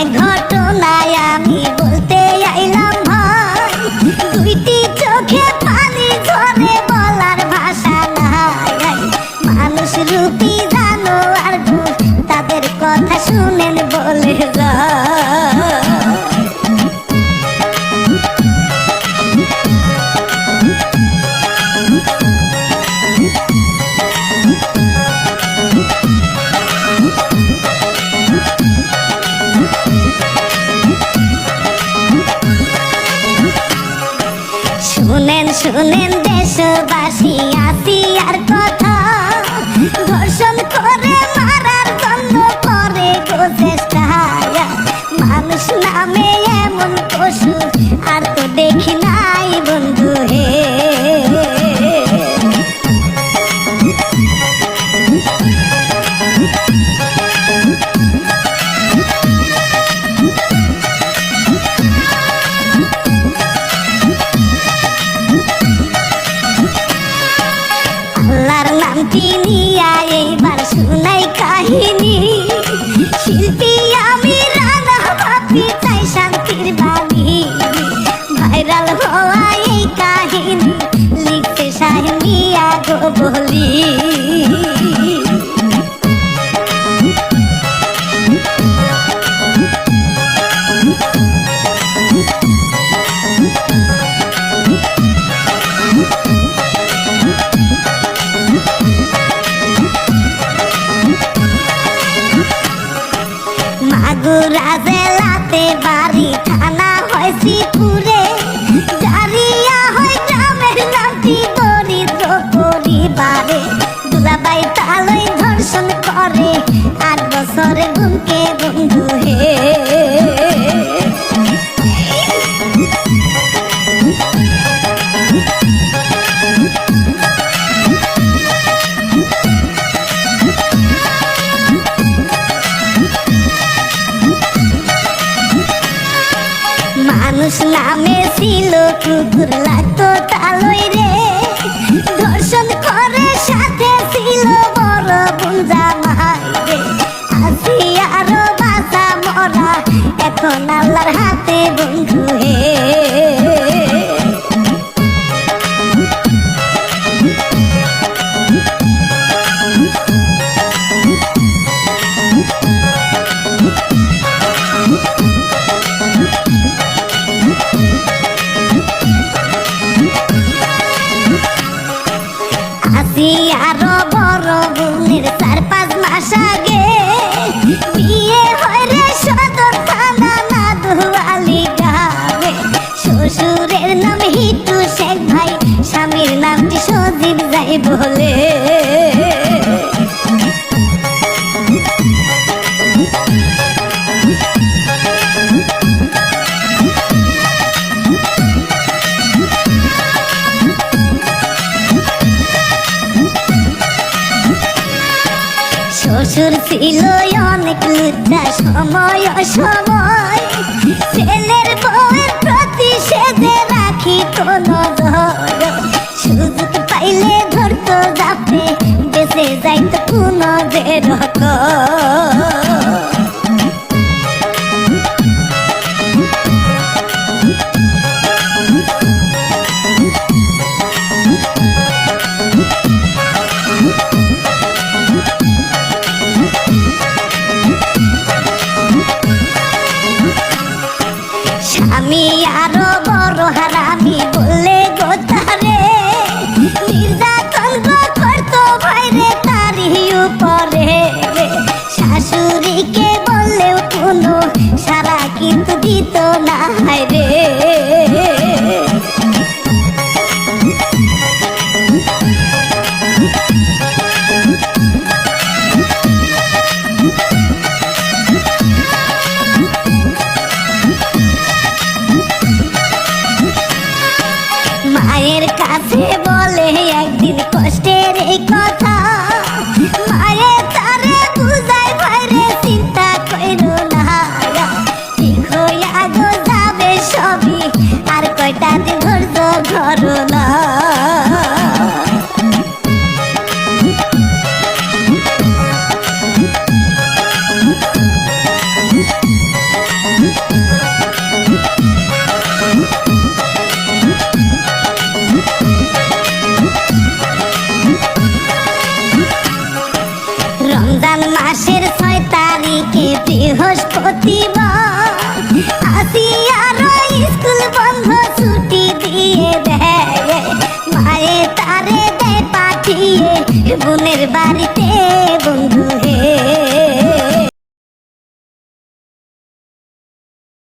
এক ঘটনায় আমি বলতে আইলাম ভাই দুইটি শুনেন শুনেন দেশবাসী দেখি নাই বন্ধু হে। আল্লাহর নামটি নিয়া এইবার শুনাই কাহিনী। শিল্পী লিখতে সাহেমিয়া গো বলি। মাগুরা জেলাতে বাড়ি থানা হয় শ্রীপুরে। পরিবারে দুলাবাই তালই ধর্ষণ করে। আট বছরে বন্ধু হে। মানুষ নামে ছিল, কুকুর লাগতো তালই রে বলে। শ্বশুর ছিল অনেক লুচ্চা সময় সময় ছেলের বউয়ের প্রতি সেজে রাখি তো 啊 কিন্তু দিত না রে। মায়ের কাছে বলে একদিন কষ্টের এই কথা। আর কয়টা দিন ধৈর্য রমজান মাসের ছয় তারিখে বৃহস্পতিবার বাড়িতে বন্ধু